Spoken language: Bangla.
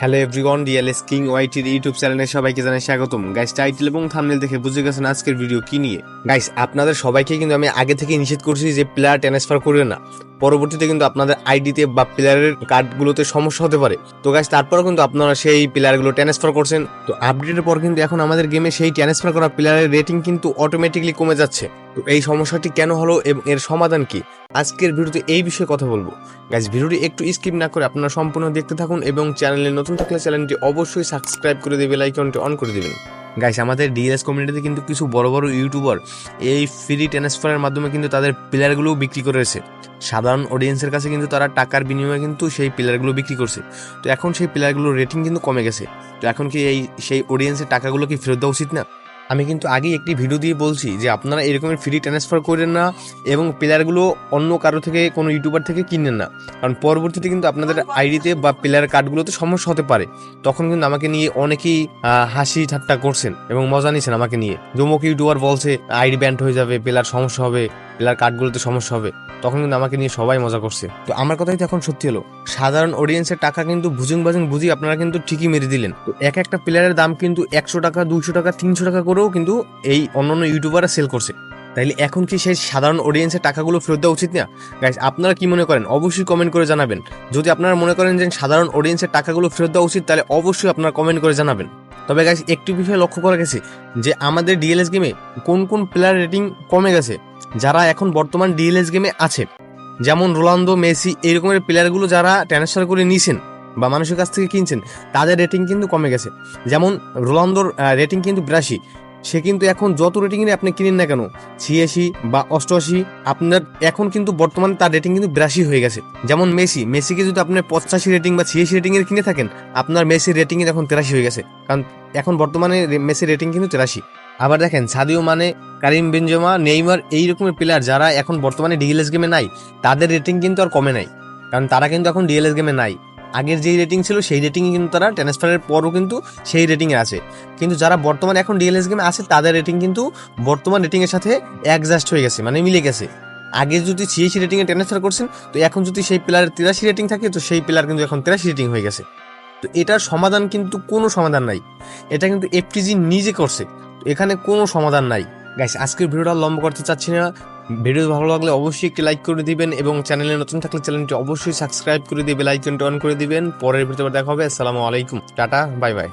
হ্যালো এভরিওয়ান ডিএলএস কিং ওয়াইটির ইউটিউব চ্যানেলে সবাইকে জানাই স্বাগতম। গাইস টাইটেল এবং থাম্বনেল দেখে বুঝে গেছেন আজকের ভিডিও কি নিয়ে। গাইস আপনাদের সবাইকে কিন্তু আমি আগে থেকে নিষেধ করছি যে প্লেয়ার ট্রান্সফার করবে না। পরবর্তীতে কিন্তু আপনাদের আইডিতে বা প্লেয়ারের কার্ডগুলোতে সমস্যা হতে পারে। তো গাইস তারপরেও কিন্তু আপনারা সেই প্লেয়ারগুলো ট্রান্সফার করছেন। তো আপডেটের পর কিন্তু এখন আমাদের গেমে সেই ট্রান্সফার করা প্লেয়ারের রেটিং কিন্তু অটোমেটিকলি কমে যাচ্ছে। তো এই সমস্যাটি কেন হলো এবং এর সমাধান কি? আজকের ভিডিওতে এই বিষয়ে কথা বলব। গাইজ ভিডিওটি একটু স্কিপ না করে আপনারা সম্পূর্ণ দেখতে থাকুন এবং চ্যানেলে নতুন থাকলে চ্যানেলটি অবশ্যই সাবস্ক্রাইব করে দেবে লাইকনটি অন করে দেবেন। গাইস আমাদের ডিএলএস কমিউনিটিতে কিন্তু কিছু বড় বড় ইউটিউবার এই ফ্রি ট্রান্সফারের মাধ্যমে কিন্তু তাদের প্লেয়ারগুলো বিক্রি করেছে। সাধারণ অডিয়েন্সের কাছে কিন্তু তারা টাকার বিনিময়ে কিন্তু সেই প্লেয়ারগুলো বিক্রি করছে। তো এখন সেই প্লেয়ারগুলোর রেটিং কিন্তু কমে গেছে। তো এখন কি এই, সেই অডিয়েন্সের টাকাগুলো কি ফেরত দেওয়া উচিত না? আমি কিন্তু আগেই একটি ভিডিও দিয়ে বলছি যে আপনারা এরকমের ফ্রি ট্রান্সফার করেন না এবং প্লেয়ারগুলো অন্য কারও থেকে, কোনো ইউটিউবার থেকে কিনেন না। কারণ পরবর্তীতে কিন্তু আপনাদের আইডিতে বা প্লেয়ার কার্ডগুলোতে সমস্যা হতে পারে। তখন কিন্তু আমাকে নিয়ে অনেকেই হাসি ঠাট্টা করছেন এবং মজা নিয়েছেন আমাকে নিয়ে। জমক ইউটিউবার বলছে আইডি ব্যান্ড হয়ে যাবে প্লেয়ার সমস্যা হবে প্লেয়ার কার্ডগুলোতে সমস্যা হবে। তখন কিন্তু আমাকে নিয়ে সবাই মজা করছে। তো আমার কথাই তো এখন সত্যি হলো। সাধারণ অডিয়েন্সের টাকা কিন্তু বুঝুং বাজুং বুঝি আপনারা কিন্তু ঠিকই মেরে দিলেন। তো এক একটা প্লেয়ারের দাম কিন্তু একশো টাকা, দুইশো টাকা, তিনশো টাকা করেও কিন্তু এই অন্যান্য ইউটিউবাররা সেল করছে। তাইলে এখন কি সেই সাধারণ অডিয়েন্সের টাকাগুলো ফেরত দেওয়া উচিত না? গাইস আপনারা কি মনে করেন? অবশ্যই কমেন্ট করে জানাবেন। যদি আপনারা মনে করেন যে সাধারণ অডিয়েন্সের টাকাগুলো ফেরত দেওয়া উচিত, তাহলে অবশ্যই আপনারা কমেন্ট করে জানাবেন। তবে গাইস একটু বিষয় লক্ষ্য করা গেছে যে আমাদের ডিএলএস গেমে কোন কোন প্লেয়ার রেটিং কমে গেছে? যারা এখন বর্তমান ডিএলএস গেমে আছে। যেমন রোনালদো, মেসি এরকমের প্লেয়ারগুলো যারা ট্রান্সফার করে নিয়েছেন বা মানুষের কাছ থেকে কিনছেন, তাদের রেটিং কিন্তু কমে গেছে। যেমন রোনালদোর রেটিং কিন্তু বিরাশি। সে কিন্তু এখন যত রেটিং এর আপনি কিনেন না কেন, ছিয়াশি বা অষ্টআশি, আপনার এখন কিন্তু বর্তমানে তার রেটিং কিন্তু বিরাশি হয়ে গেছে। যেমন মেসি, মেসিকে যদি আপনি পঁচাশি রেটিং বা ছিয়াশি রেটিং এর কিনে থাকেন, আপনার মেসির রেটিং এর এখন তেরাশি হয়ে গেছে। কারণ এখন বর্তমানে মেসির রেটিং কিন্তু তেরাশি। আবার দেখেন, সাদিও মানে কারিম বেনজেমা, নেইমার এই রকমের প্লেয়ার যারা এখন বর্তমানে ডিএলএস গেমে নাই, তাদের রেটিং কিন্তু আর কমে নাই। কারণ তারা কিন্তু এখন ডিএলএস গেমে নাই। আগের যেই রেটিং ছিল, সেই রেটিংয়ে কিন্তু তারা ট্রান্সফারের পরও কিন্তু সেই রেটিংয়ে আছে। কিন্তু যারা বর্তমানে এখন ডিএলএস গেমে আছে, তাদের রেটিং কিন্তু বর্তমান রেটিংয়ের সাথে অ্যাডজাস্ট হয়ে গেছে মানে মিলে গেছে। আগে যদি ছিয়াশি রেটিংয়ে ট্রান্সফার করছেন, তো এখন যদি সেই প্লেয়ারের তিরাশি রেটিং থাকে, তো সেই প্লেয়ার কিন্তু এখন তিরাশি রেটিং হয়ে গেছে। তো এটার সমাধান কিন্তু কোনো সমাধান নাই। এটা কিন্তু এফটিজি নিজে করছে। এখানে কোনো সমাধান নাই। গাইস আজকের ভিডিওটা লম্বা করতে চাচ্ছি না। ভিডিও ভালো লাগলে অবশ্যই একটি লাইক করে দিবেন এবং চ্যানেলে নতুন থাকলে চ্যানেলটি অবশ্যই সাবস্ক্রাইব করে দিয়ে বেল আইকনটি অন করে দিবেন। পরের ভিডিওতে দেখা হবে। আসসালামু আলাইকুম। Tata bye bye